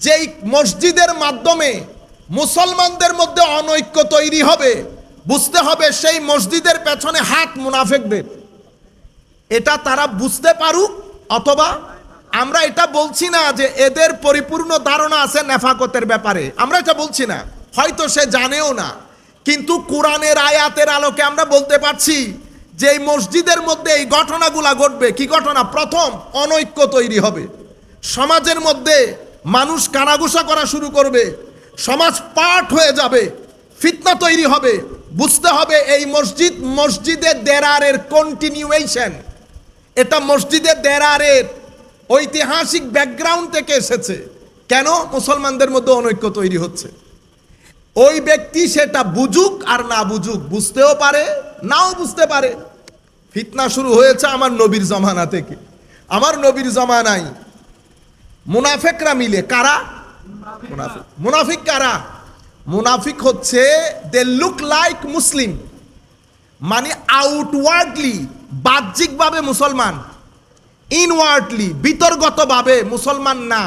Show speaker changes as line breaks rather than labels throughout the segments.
যেই মসজিদের মাধ্যমে মুসলমানদের মধ্যে অনৈক্য তৈরি হবে, বুঝতে হবে সেই মসজিদের পেছনে হাত মুনাফেকদের। এটা তারা বুঝতে পারুক, অথবা আমরা এটা বলছি না যে এদের পরিপূর্ণ ধারণা আছে নেফাকতের ব্যাপারে। আমরা এটা বলছি না, হয়তো সে জানেও না। কিন্তু কোরআনের আয়াতের আলোকে আমরা বলতে পারছি যে এই মসজিদের মধ্যে এই ঘটনাগুলা ঘটবে। কি ঘটনা? প্রথম, অনৈক্য তৈরি হবে। সমাজের মধ্যে মানুষ কানাঘুষা করা শুরু করবে। সমাজ পাঠ হয়ে যাবে। ফিতনা তৈরি হবে। বুঝতে হবে এই মসজিদ মসজিদে দেরারের কন্টিনিউয়েশন এটা মসজিদে দেরারের ঐতিহাসিক ব্যাকগ্রাউন্ড থেকে এসেছে। কেন? মুসলমানদের মধ্যে অনৈক্য তৈরি হচ্ছে। ওই ব্যক্তি সেটা বুঝুক আর না বুঝুক বুঝতেও পারে, নাও বুঝতে পারে। ফিতনা শুরু হয়েছে আমার নবীর জমানা থেকে। আমার নবীর জমানায় মুনাফেকরা মিলে কারা? মুনাফিক। মুনাফিক কারা? মুনাফিক হচ্ছে দে লুক লাইক মুসলিম মানে আউটওয়ার্ডলি বাহ্যিকভাবে মুসলমান ইনওয়ার্ডলি বিতর্গতভাবে মুসলমান না।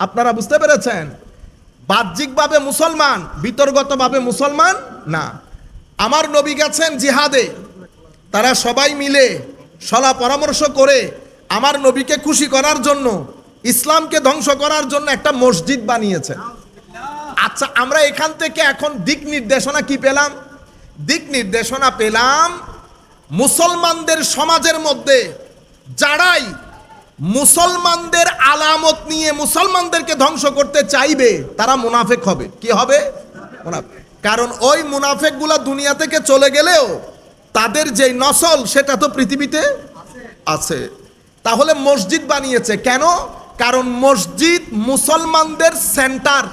আপনারা বুঝতে পেরেছেন? বাহ্যিকভাবে মুসলমান, বিতর্গতভাবে মুসলমান না। আমার নবী গেছেন জিহাদে, তারা সবাই মিলে সলা পরামর্শ করে আমার নবীকে খুশি করার জন্য ইসলামকে ধ্বংস করার জন্য একটা মসজিদ বানিয়েছে। আচ্ছা আমরা এখান থেকে এখন দিক নির্দেশনা কি পেলাম? দিক নির্দেশনা পেলাম মুসলমানদের সমাজের মধ্যে যারাই মুসলমানদের আলামত নিয়ে মুসলমানদেরকে ধ্বংস করতে চাইবে, তারা মুনাফেক হবে। কি হবে? কারণ ওই মুনাফেকগুলা দুনিয়া থেকে চলে গেলেও তাদের যেই নসল, সেটা তো পৃথিবীতে আছে। তাহলে মসজিদ বানিয়েছে। কেন? কারণ মসজিদ মুসলমানদের সেন্টার।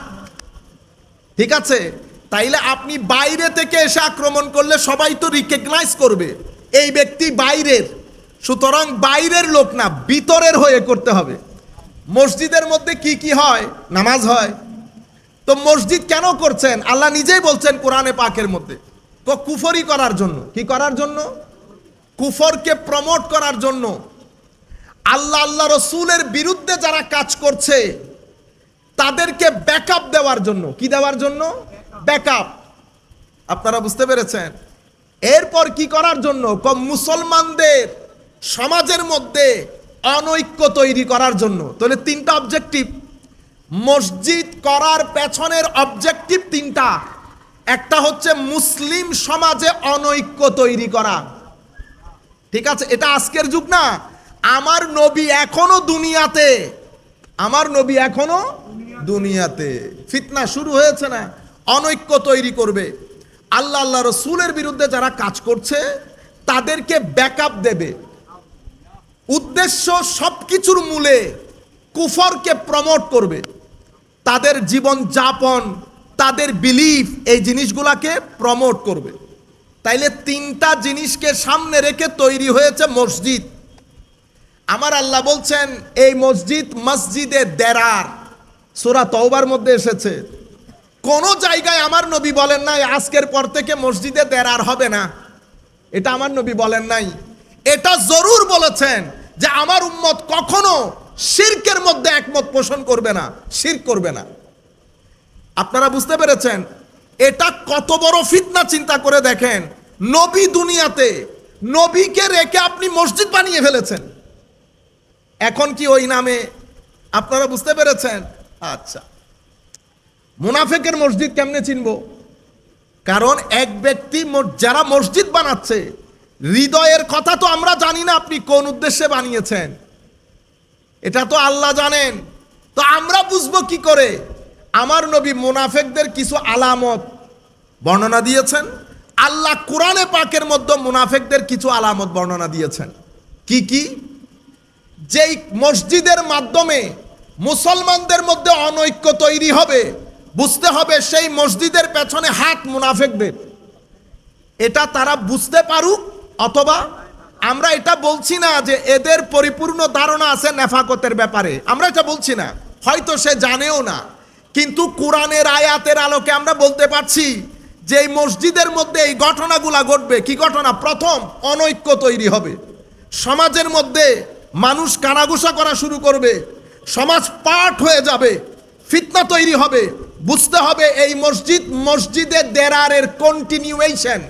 ঠিক আছে? তাইলে আপনি বাইরে থেকে এসে আক্রমণ করলে সবাই তো রিকগনাইজ করবে। এই ব্যক্তি বাইরের। সুতরাং বাইরের লোক না, ভিতরের হয়ে করতে হবে। মসজিদের মধ্যে কি কি হয়? নামাজ হয়। তো মসজিদ কেন করছেন? আল্লাহ নিজেই বলছেন কোরআনে পাকের মধ্যে। তো কুফরি করার জন্য। কি করার জন্য? কুফরকে প্রমোট করার জন্য। আল্লাহ আল্লাহ রসুলের বিরুদ্ধে যারা কাজ করছে, তাদেরকে ব্যাকআপ দেওয়ার জন্য। কি দেওয়ার জন্য? ব্যাকআপ আপনারা বুঝতে পেরেছেন? এরপর কি করার জন্য? কম মুসলমানদের সমাজের মধ্যে অনৈক্য তৈরি করার জন্য। তাহলে তিনটা অবজেক্টিভ মসজিদ করার পেছনের অবজেক্টিভ তিনটা। একটা হচ্ছে মুসলিম সমাজে অনৈক্য তৈরি করা। ঠিক আছে? এটা আজকের যুগ না? আমার নবী এখনও দুনিয়াতে। আমার নবী এখনও দুনিয়াতে। ফিতনা শুরু হয়েছে না, অনৈক্য তৈরি করবে। আল্লাহ আল্লাহ রসুলের বিরুদ্ধে যারা কাজ করছে, তাদেরকে ব্যাকআপ দেবে। উদ্দেশ্য সবকিছুর মূলে কুফরকে প্রমোট করবে। তাদের জীবন যাপন, তাদের বিলিফ এই জিনিসগুলাকে প্রমোট করবে। তাইলে তিনটা জিনিসকে সামনে রেখে তৈরি হয়েছে মসজিদ। আমার আল্লাহ বলছেন, এই মসজিদ মসজিদে দেরার। সোরা তওবার মধ্যে এসেছে। কোন জায়গায় আমার নবী বলেন নাই, আজকের পর থেকে মসজিদে দেরার হবে না। এটা আমার নবী বলেন নাই। এটা জরুর বলেছেন যে আমার উম্মত কখনো শিরকের মধ্যে একমত পোষণ করবে না শির করবে না। আপনারা বুঝতে পেরেছেন? এটা কত বড় ফিতনা চিন্তা করে দেখেন। নবী দুনিয়াতে নবীকে রেখে আপনি মসজিদ বানিয়ে ফেলেছেন। এখন কি ওই নামে? আপনারা বুঝতে পেরেছেন? আচ্ছা। মুনাফেকের মসজিদ কেমনে চিনব? কারণ এক ব্যক্তি যারা মসজিদ বানাচ্ছে, হৃদয়ের কথা তো আমরা জানি না আপনি কোন উদ্দেশ্যে বানিয়েছেন। এটা তো আল্লাহ জানেন। তো আমরা বুঝব কি করে? আমার নবী মুনাফেকদের কিছু আলামত বর্ণনা দিয়েছেন। আল্লাহ কোরআনে পাকের মধ্যে মুনাফেকদের কিছু আলামত বর্ণনা দিয়েছেন। কি কি? যেই মসজিদের মাধ্যমে মুসলমানদের মধ্যে অনৈক্য তৈরি হবে, বুঝতে হবে সেই মসজিদের পেছনে হাত মুনাফেকদের। এটা তারা বুঝতে পারুক, অথবা আমরা এটা বলছি না যে এদের পরিপূর্ণ ধারণা আছে নেফাকতের ব্যাপারে। আমরা এটা বলছি না, হয়তো সে জানেও না। কিন্তু কোরআনের আয়াতের আলোকে আমরা বলতে পারছি যে এই মসজিদের মধ্যে এই ঘটনাগুলা ঘটবে। কি ঘটনা? প্রথম, অনৈক্য তৈরি হবে। সমাজের মধ্যে মানুষ কানাঘুষা করা শুরু করবে, সমাজ পাঠ হয়ে যাবে, ফিতনা তৈরি হবে, বুঝতে হবে এই মসজিদ মসজিদে দেরারের কন্টিনিউয়েশন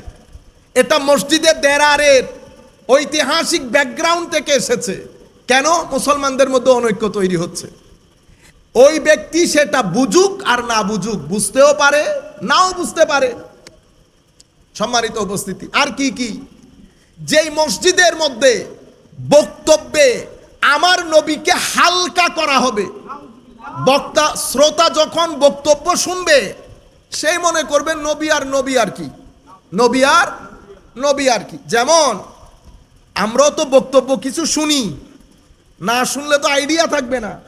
এটা মসজিদে দেরারের ঐতিহাসিক ব্যাকগ্রাউন্ড থেকে এসেছে। কেন? মুসলমানদের মধ্যে অনৈক্য তৈরি হচ্ছে। ওই ব্যক্তি সেটা বুঝুক আর না বুঝুক বুঝতেও পারে, নাও বুঝতে পারে। সম্মানিত উপস্থিতি, আর কি কি? যেই মসজিদের মধ্যে বক্তব্যে আমার নবীকে হালকা করা হবে। বক্তা, শ্রোতা যখন বক্তব্য শুনবে, সেই মনে করবে নবী আর নবী আর কি। নবী আর নবী আর কি। যেমন, আমরাও তো বক্তব্য কিছু শুনি, না শুনলে তো আইডিয়া থাকবে না।